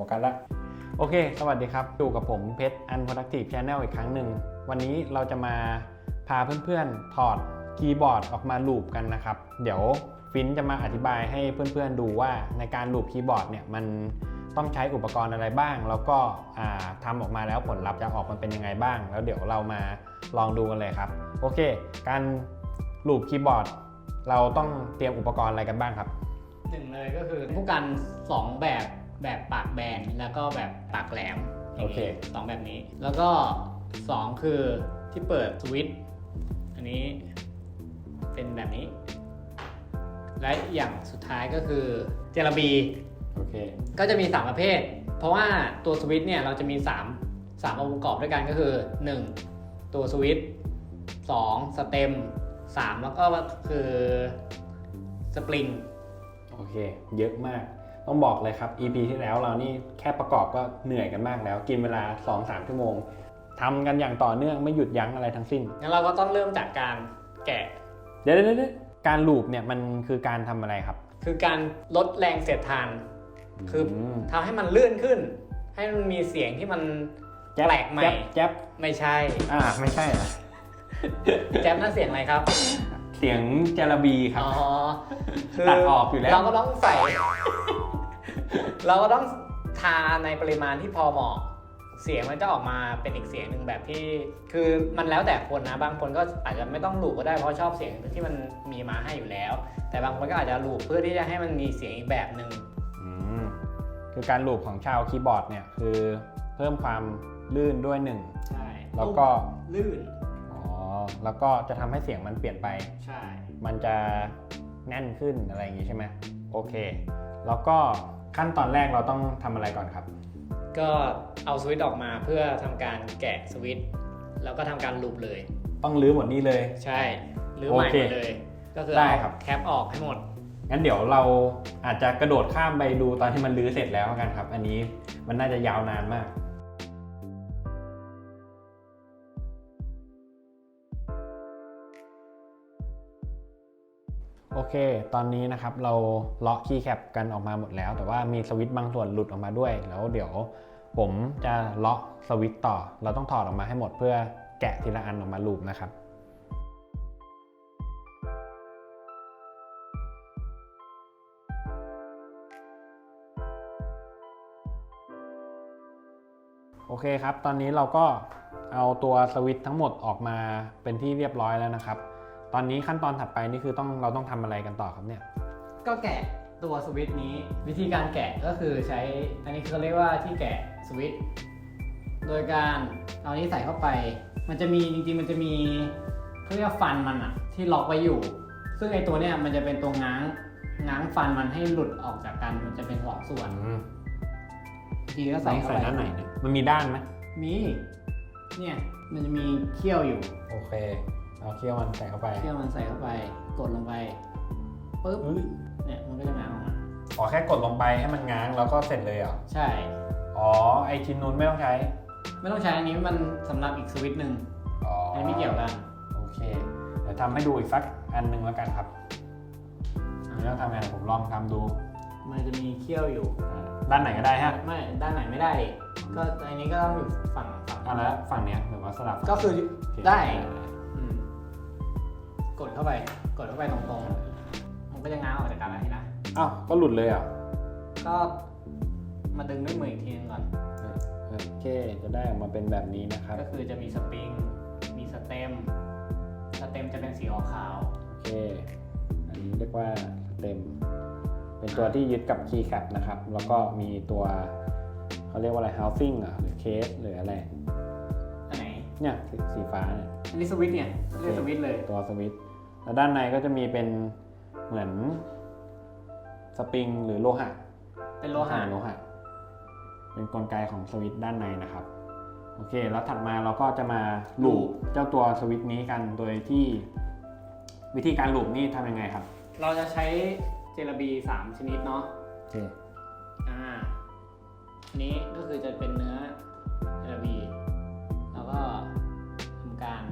ฟกัสละโอเค สวัสดีครับ อยู่กับผมเพชร Unproductive Channel อีกครั้งหนึ่ง วันนี้เราจะมาพาเพื่อนๆ ถอดคีย์บอร์ดออกมาลูปกันนะครับ เดี๋ยวฟินจะมาอธิบายให้เพื่อนๆดูว่าในการลูปคีย์บอร์ดเนี่ยมันต้องใช้อุปกรณ์อะไรบ้าง แล้วก็อ่าทำออกมาแล้วผลลัพธ์จะออกมาเป็นยังไงบ้าง แล้วเดี๋ยวเรามาลองดูกันเลยครับ โอเค การลูปคีย์บอร์ด เราต้องเตรียมอุปกรณ์อะไรกันบ้างครับหนึ่งเลยก็คือผู้กันสองแบบ แบบปากแบนแล้วก็แบบปากแหลมย่างนี้โอเคสองแบบนี้ แล้วก็สองคือที่เปิดสวิตช์อันนี้เป็นแบบนี้ และอย่างสุดท้ายก็คือเจลาบีโอเคก็จะมี 3 ประเภท เพราะว่าตัวสวิตช์เนี่ยเราจะมี 3 3องค์ประกอบด้วยกันก็คือ 1 ตัวสวิตช์2สเต็ม3 แล้วก็คือสปริงโอเค เยอะมาก ต้องบอกเลยครับ EP ที่แล้วเรานี่แค่ประกอบก็เหนื่อยกันมากแล้ว กินเวลา 2-3 ชั่วโมงทำกันอย่างต่อเนื่องไม่หยุดยั้งอะไรทั้งสิ้น งั้นเราก็ต้องเริ่มจากการแกะ เดี๋ยวเดี๋ยวเดี๋ยวการลูปเนี่ยมันคือการทำอะไรครับ คือการลดแรงเสียดทาน คืออมทำให้มันลื่นขึ้น ให้มันมีเสียงที่มันแจ๊บแปลกใหม่ แจ๊บแจ๊บไม่ใช่ อ่าไม่ใช่อะแจ๊บนั่นเสียงอะไรครับ เสียงเจลาบีครับ อ๋อตัดออกอยู่แล้ว เราก็ต้องใส่ เราก็ต้องทาในปริมาณที่พอเหมาะ เสียงมันจะออกมาเป็นอีกเสียงหนึ่งแบบที่ คือมันแล้วแต่คนนะ บางคนก็อาจจะไม่ต้องลูบก็ได้เพราะชอบเสียงที่มันมีมาให้อยู่แล้ว แต่บางคนก็อาจจะลูบเพื่อที่จะให้มันมีเสียงอีกแบบหนึ่งอืมคือการลูปของชาวคีย์บอร์ดเนี่ยคือเพิ่มความลื่นด้วยหนึ่งใช่แล้วก็ลื่นอ๋อแล้วก็จะทำให้เสียงมันเปลี่ยนไปใช่มันจะแน่นขึ้นอะไรอย่างงี้ใช่ไหมโอเค แล้วก็ ขั้นตอนแรกเราต้องทำอะไรก่อนครับ ก็เอาสวิตช์ออกมาเพื่อทำการแกะสวิตช์แล้วก็ทำการลูปเลย ต้องรื้อหมดนี่เลย ใช่หรือใหม่โอเคหมดเลย ก็คือได้เอาครับแคปออกให้หมดงั้นเดี๋ยวเราอาจจะกระโดดข้ามไปดูตอนที่มันรื้อเสร็จแล้วกันครับ อันนี้มันน่าจะยาวนานมาก โอเค ตอนนี้นะครับเราเลาะคีย์แคปกันออกมาหมดแล้ว แต่ว่ามีสวิตช์บางส่วนหลุดออกมาด้วย แล้วเดี๋ยวผมจะเลาะสวิตช์ต่อ เราต้องถอดออกมาให้หมดเพื่อแกะทีละอันออกมาลูปนะครับโอเคครับ ตอนนี้เราก็เอาตัวสวิตช์ทั้งหมดออกมาเป็นที่เรียบร้อยแล้วนะครับ ตอนนี้ขั้นตอนถัดไปนี่คือต้องเราต้องทำอะไรกันต่อครับเนี่ย ก็แกะตัวสวิตช์นี้ วิธีการแกะก็คือใช้ อันนี้เขาเรียกว่าที่แกะสวิตช์โดยการเอานี้ใส่เข้าไป มันจะมีจริงๆมันจะมีเขาเรียกว่าฟันมันอะที่ล็อกไว้อยู่ ซึ่งไอตัวเนี้ยมันจะเป็นตัวง้างง้างฟันมันให้หลุดออกจากกันมันจะเป็นสองส่วนอืมทีก็ใส่ใส่เข้าใส่ไปด้านไหนเนี่ยมันมีด้านไหมมี เนี่ยมันจะมีเขี้ยวอยู่ โอเค เอาเคี่ยวมันใส่เข้าไปเขี้ยวมันใส่เข้าไป กดลงไปปุ๊บเอ้ยเนี่ยมันก็จะง้างออกมาขอแค่กดลงไปให้มันง้างแล้วก็เสร็จเลยเหรอใช่ อ๋อไอชิ้นนู้นไม่ต้องใช้ ไม่ต้องใช้อันนี้มันสำหรับอีกสวิตช์หนึ่งอ๋ออัอันนี้ไม่เกี่ยวกันโอเคเดี๋ยวทำให้ดูอีกสักอันหนึ่งแล้วกันครับอันนี้ต้องทำไงเดี๋ยวผมลองทำดูมันจะมีเขี้ยวอยู่อ่าด้านไหนก็ได้ฮะไม่ด้านไหนไม่ได้ดิก็อันนี้ก็ต้องอยู่ฝั่งฝั่งอะแล้วฝั่งเนี้ยหรือว่าสลับก็คือโอเคได้อืม กดเข้าไปกดเข้าไปตรงๆมันก็จะง้างออกจากกันแล้วเห็นนะอ้าว ก็หลุดเลยเหรอะก็มาดึงด้วยมืออีกทีนึงก่อน โอเค จะได้ออกมาเป็นแบบนี้นะครับ ก็คือจะมีสปริง มีสเต็ม สเต็มจะเป็นสีขาว โอเค อันนี้เรียกว่าเต็ม เป็นตัวที่ยึดกับคีย์แคปนะครับ แล้วก็มีตัวเขาเรียกว่าอะไร housing เหรอหรือเคสหรืออะไร อันไหน เนี่ยสีสีฟ้าเนี่ยอันนี้สวิตช์เนี่ยเรียกสวิตช์เลย ตัวสวิตช์ แล้วด้านในก็จะมีเป็นเหมือนสปริงหรือโลหะเป็นโลหะโลหะ เป็นกลไกของสวิตช์ด้านในนะครับ โอเค แล้วถัดมาเราก็จะมาลูปเจ้าตัวสวิตช์นี้กันโดยที่วิธีการลูปนี่ทำยังไงครับ เราจะใช้เจลาบี3ชนิดเนาะโอเคอ่าอันนี้ก็คือจะเป็นเนื้อเจลาบีแล้วก็ทำการ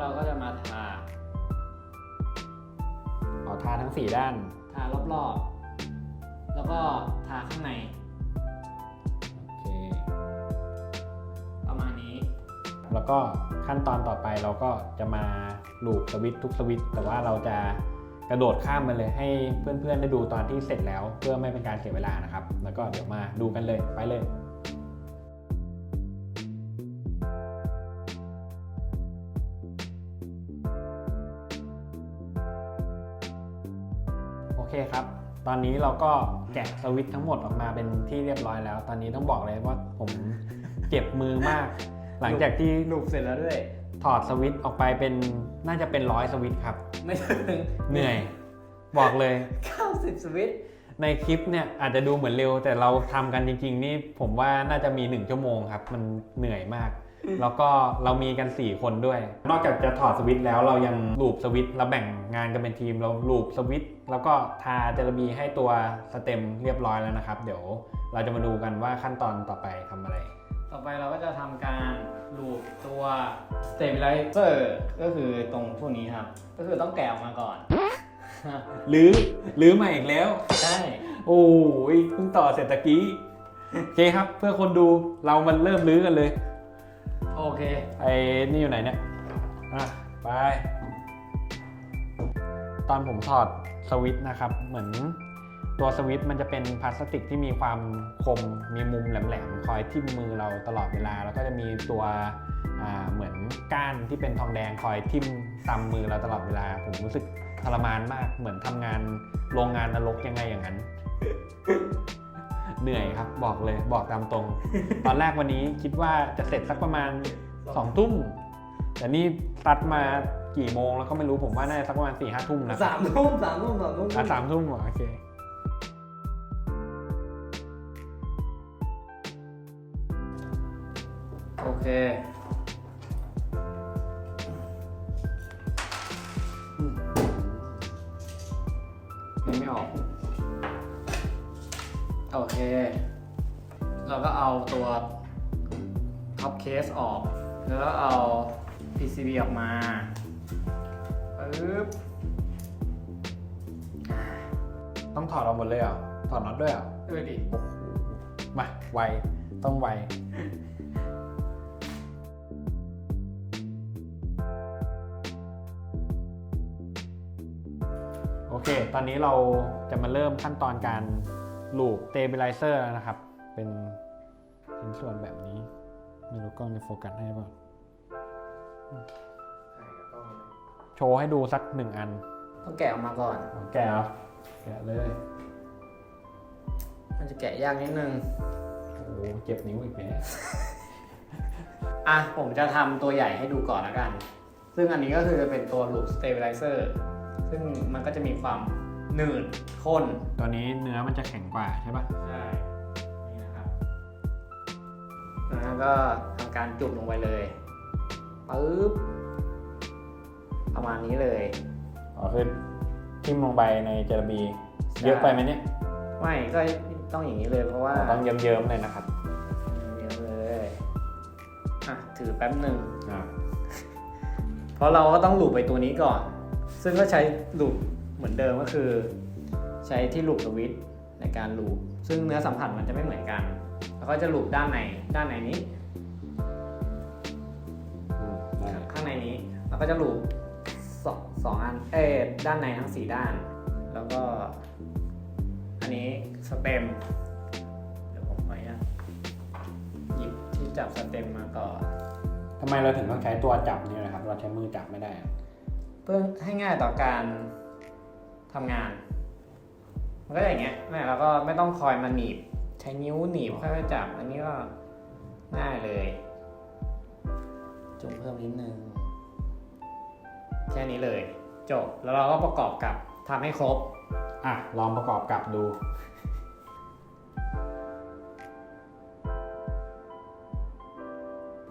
เราก็จะมาทาเอาทาาทั้งสี่ด้าน ทารอบๆ แล้วก็ทาข้างใน โอเค ประมาณนี้ แล้วก็ขั้นตอนต่อไปเราก็จะมาลูปสวิตช์ทุกสวิตช์แต่ว่าเราจะกระโดดข้ามไปเลยให้เพื่อนๆได้ดูตอนที่เสร็จแล้ว เพื่อไม่เป็นการเสียเวลานะครับ แล้วก็เดี๋ยวมาดูกันเลยไปเลย เคครับ ตอนนี้เราก็แกะสวิตช์ทั้งหมดออกมาเป็นที่เรียบร้อยแล้ว ตอนนี้ต้องบอกเลยว่าผมเจ็บมือมาก หลังจากที่ลูกเสร็จแล้วด้วย ถอดสวิตช์ออกไปเป็นน่าจะเป็นร้อยสวิตช์ครับ ไม่ถึงเหนื่อย บอกเลย 90 สวิตช์ในคลิปเนี่ยอาจจะดูเหมือนเร็ว แต่เราทำกันจริง ๆ นี่ผมว่าน่าจะมี 1 ชั่วโมงครับ มันเหนื่อยมาก แล้วก็เรามีกัน 4 คนด้วย นอกจากจะถอดสวิตช์แล้วเรายังลูปสวิตช์เราแบ่งงานกันเป็นทีมเราลูปสวิตช์แล้วก็ทาเจลาบีให้ตัวสเต็มเรียบร้อยแล้วนะครับ เดี๋ยวเราจะมาดูกันว่าขั้นตอนต่อไปทำอะไร ต่อไปเราก็จะทำการลูปตัว stabilizer ก็คือตรงพวกนี้ครับ ก็คือต้องแกะออกมาก่อน หรือหรือใหม่อีกแล้ว ใช่ โอ้ยเพิ่งต่อเสร็จตะกี้ โอเคครับ เพื่อคนดูเรามันเริ่มลื้อกันเลย โอเค ไอ้นี่อยู่ไหนเนี่ยอะไป ตอนผมถอดสวิตช์นะครับ เหมือนตัวสวิตช์มันจะเป็นพลาสติกที่มีความคม มีมุมแหลมๆ คอยทิ่มมือเราตลอดเวลา แล้วก็จะมีตัวเหมือนก้านที่เป็นทองแดงคอยทิ่มตำมือเราตลอดเวลา ผมรู้สึกทรมานมาก เหมือนทำงานโรงงานนรกยังไงอย่างนั้น เหนื่อยครับบอกเลยบอกตามตรง ตอนแรกวันนี้คิดว่าจะเสร็จสักประมาณสองทุ่มแต่นี่ตัดมากี่โมงแล้วก็ไม่รู้ผมว่าน่าจะสักประมาณสี่ห้าทุ่มนะสามทุ่มสามทุ่มสามทุ่มอะสามทุ่มเหรอโอเคโอเคอืมยังไม่ออก โอเค เราก็เอาตัวท็อปเคสออก แล้วก็เอา PCB ออกมาปึ๊บต้องถอดออกหมดเลยเหรอ ถอดน็อตด้วยเหรอดูดิโอ้โหมาไว ต้องไวโอเค ตอนนี้เราจะมาเริ่มขั้นตอนการ ลูปเตเบลไลเซอร์แล้วนะครับ เป็นชิ้นส่วนแบบนี้ ไม่รู้กล้องจะโฟกัสให้เปล่าโชว์ให้ดูสักหนึ่งอัน ต้องแกะออกมาก่อนเอาแกะเหรอแกะเลย มันจะแกะยากนิดนึง โอ้โหเจ็บนิ้วอีกแล้วอะ ผมจะทำตัวใหญ่ให้ดูก่อนละกัน ซึ่งอันนี้ก็คือจะเป็นตัว loop stabilizer ซึ่งมันก็จะมีความ หนืดข้นตัวนี้เนื้อมันจะแข็งกว่าใช่ปะใช่นี่นะครับแล้วก็ทำการจุดลงไปเลยปึ๊บประมาณนี้เลยอ๋อคือทิ่มลงไปในเจลาบีเยอะไปไหมเนี่ยไม่ก็ต้องอย่างนี้เลยเพราะว่าอ๋อต้องเยิ้มๆเลยนะครับเยอะเลยอะถือแป๊บหนึ่งอ่าเพราะเราก็ต้องลูปไปตัวนี้ก่อน ซึ่งก็ใช้ลูป เหมือนเดิมก็คือ ใช้ที่ลูปสวิตช์ในการลูปซึ่งเนื้อสัมผัสมันจะไม่เหมือนกัน แล้วก็จะลูปด้านในด้านในนี้อืมได้ข้างในนี้แล้วก็จะลูปสองสองอันเอ้ยด้านในทั้งสี่ด้าน แล้วก็ อันนี้สเต็มเดี๋ยวผมขออนุญาตหยิบที่จับสเต็มมาก่อนทำไมเราถึงต้องใช้ตัวจับเนี่ยนะครับ เราใช้มือจับไม่ได้อะเพื่อให้ง่ายต่อการ ทำงาน มันก็อย่างเงี้ยแม่เราก็ไม่ต้องคอยมาหนีบ ใช้นิ้วหนีบค่อยๆจับ อันนี้ก็ง่ายเลย จุ่มเพิ่มนิดนึง แค่นี้เลย จบ แล้วเราก็ประกอบกับทำให้ครบ อะ ลองประกอบกับดู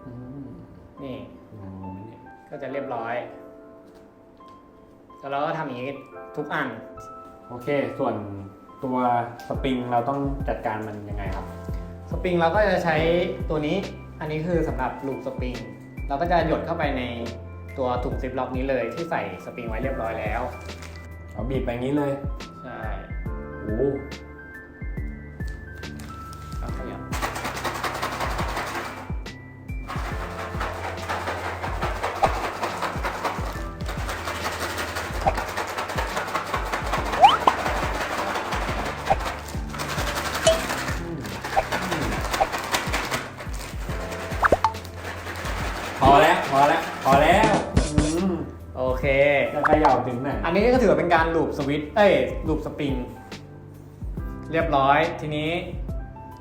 อืมนี่ลองดูไหมเนี่ยก็จะเรียบร้อย แล้วเราก็ทำอย่างนี้ ทุกอัน โอเค ส่วนตัวสปริงเราต้องจัดการมันยังไงครับ สปริงเราก็จะใช้ตัวนี้ อันนี้คือสำหรับลูกสปริง เราก็จะหยดเข้าไปในตัวถุงซิปล็อกนี้เลยที่ใส่สปริงไว้เรียบร้อยแล้วโเขาบีบไปอย่างนี้เลย ใช่ โอ้โหครับขยับ นอันนี้ก็ถือว่าเป็นการลูบสวิตช์เอ้ยลูบสปริง เรียบร้อยทีนี้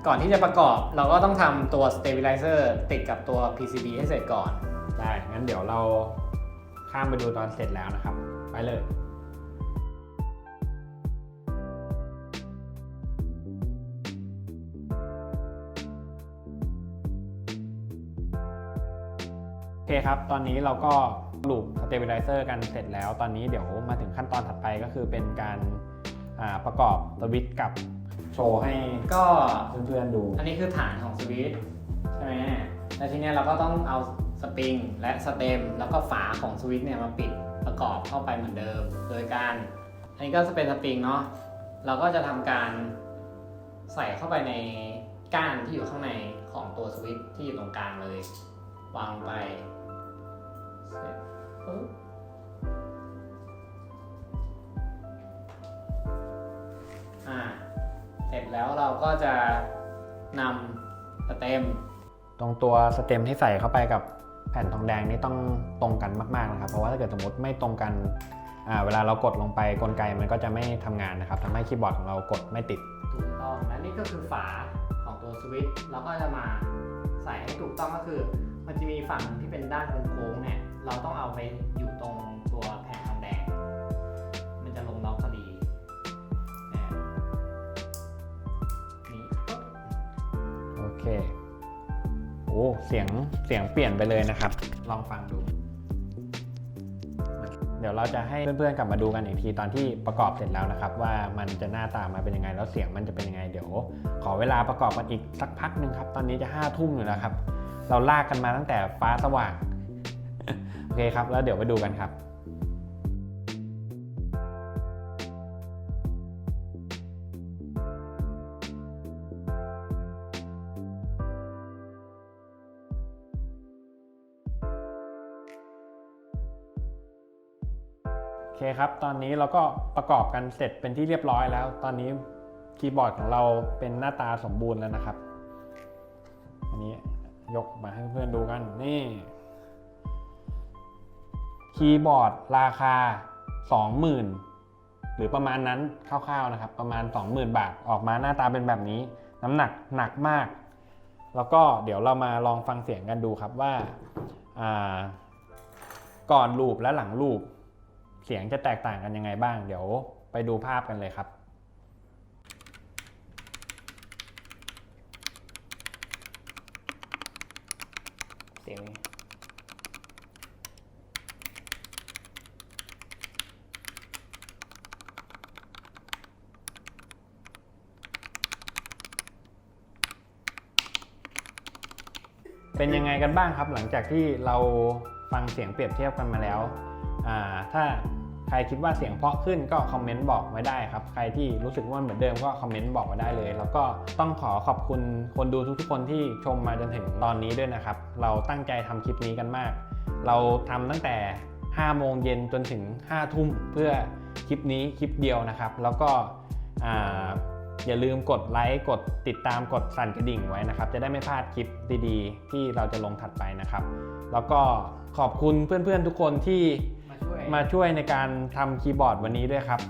ก่อนที่จะประกอบเราก็ต้องทำตัว stabilizer ติดกับตัว PCB ให้เสร็จก่อน ได้ งั้นเดี๋ยวเราข้ามไปดูตอนเสร็จแล้วนะครับ ไปเลยโอเคครับ ตอนนี้เราก็ ลูปสเต b ิ l ไ z เซอร์กันเสร็จแล้ว ตอนนี้เดี๋ยวมาถึงขั้นตอนถัดไปก็คือเป็นการาประกอบสวิตช์กับโชว์ให้ก็เพื่อนๆดู อันนี้คือฐานของสวิตช์ใช่ไหมแล้วทีนี้เราก็ต้องเอาสปริงและสเต็มแล้วก็ฝาของสวิตช์เนี่ยมาปิดประกอบเข้าไปเหมือนเดิม โดยการ อันนี้ก็จะเป็นสปริงเนาะเราก็จะทำการใส่เข้าไปในก้านที่อยู่ข้างในของตัวสวิตช์ที่อยู่ตรงกลางเลย วางลงไป ก็จะนำสเต็ม ตรงตัวสเต็มที่ใส่เข้าไปกับแผ่นทองแดงนี่ต้องตรงกันมากๆนะครับ เพราะว่าถ้าเกิดสมมติไม่ตรงกันอ่าเวลาเรากดลงไปกลไกมันก็จะไม่ทำงานนะครับทำให้คีย์บอร์ดของเรากดไม่ติด ถูกต้องและนี่ก็คือฝาของตัวสวิตช์เราก็จะมาใส่ให้ถูกต้องก็คือ มันจะมีฝั่งที่เป็นด้านโค้งๆเนี่ยเราต้องเอาไปอยู่ตรง เสียงเสียงเปลี่ยนไปเลยนะครับ ลองฟังดู เดี๋ยวเราจะให้เพื่อนๆกลับมาดูกันอีกทีตอนที่ประกอบเสร็จแล้วนะครับ ว่ามันจะหน้าตามาเป็นยังไงแล้วเสียงมันจะเป็นยังไง เดี๋ยว ขอเวลาประกอบมันอีกสักพักหนึ่งครับ ตอนนี้จะห้าทุ่มอยู่แล้วครับ เราลากกันมาตั้งแต่ฟ้าสว่างโอเคครับ แล้วเดี๋ยวไปดูกันครับ ครับ ตอนนี้เราก็ประกอบกันเสร็จเป็นที่เรียบร้อยแล้ว ตอนนี้คีย์บอร์ดของเราเป็นหน้าตาสมบูรณ์แล้วนะครับ อันนี้ยกมาให้เพื่อนๆดูกันนี่คีย์บอร์ดราคา 20,000 หรือประมาณนั้นคร่าวๆนะครับ ประมาณ 20,000 บาทออกมาหน้าตาเป็นแบบนี้ น้ำหนักหนักมาก แล้วก็เดี๋ยวเรามาลองฟังเสียงกันดูครับว่าอ่าก่อนลูปและหลังลูป เสียงจะแตกต่างกันยังไงบ้าง เดี๋ยวไปดูภาพกันเลยครับเสียงนี้เป็นยังไงกันบ้างครับ หลังจากที่เราฟังเสียงเปรียบเทียบกันมาแล้วอ่าถ้า ใครคิดว่าเสียงเพาะขึ้นก็คอมเมนต์บอกไว้ได้ครับ ใครที่รู้สึกว่าเหมือนเดิมก็คอมเมนต์บอกไว้ได้เลย แล้วก็ต้องขอขอบคุณคนดูทุกๆคนที่ชมมาจนถึงตอนนี้ด้วยนะครับ เราตั้งใจทำคลิปนี้กันมาก เราทำตั้งแต่ 5 โมงเย็นจนถึง 5 ทุ่มเพื่อคลิปนี้คลิปเดียวนะครับ แล้วก็ออย่าลืมกดไลค์กดติดตามกดสั่นกระดิ่งไว้นะครับ จะได้ไม่พลาดคลิปดีๆ ที่เราจะลงถัดไปนะครับ แล้วก็ขอบคุณเพื่อนๆทุกคนที่ มาช่วยในการทำคีย์บอร์ดวันนี้ด้วยครับ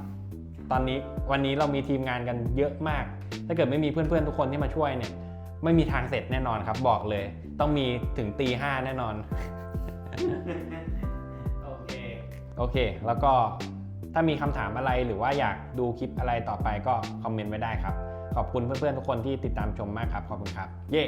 ตอนนี้วันนี้เรามีทีมงานกันเยอะมาก ถ้าเกิดไม่มีเพื่อนๆทุกคนที่มาช่วยเนี่ย ไม่มีทางเสร็จแน่นอนครับ บอกเลย ต้องมีถึงตีห้าแน่นอน โอเค โอเค แล้วก็ถ้ามีคำถามอะไรหรือว่าอยากดูคลิปอะไรต่อไปก็คอมเมนต์ไว้ได้ครับ ขอบคุณเพื่อนๆทุกคนที่ติดตามชมมากครับ ขอบคุณครับ เย้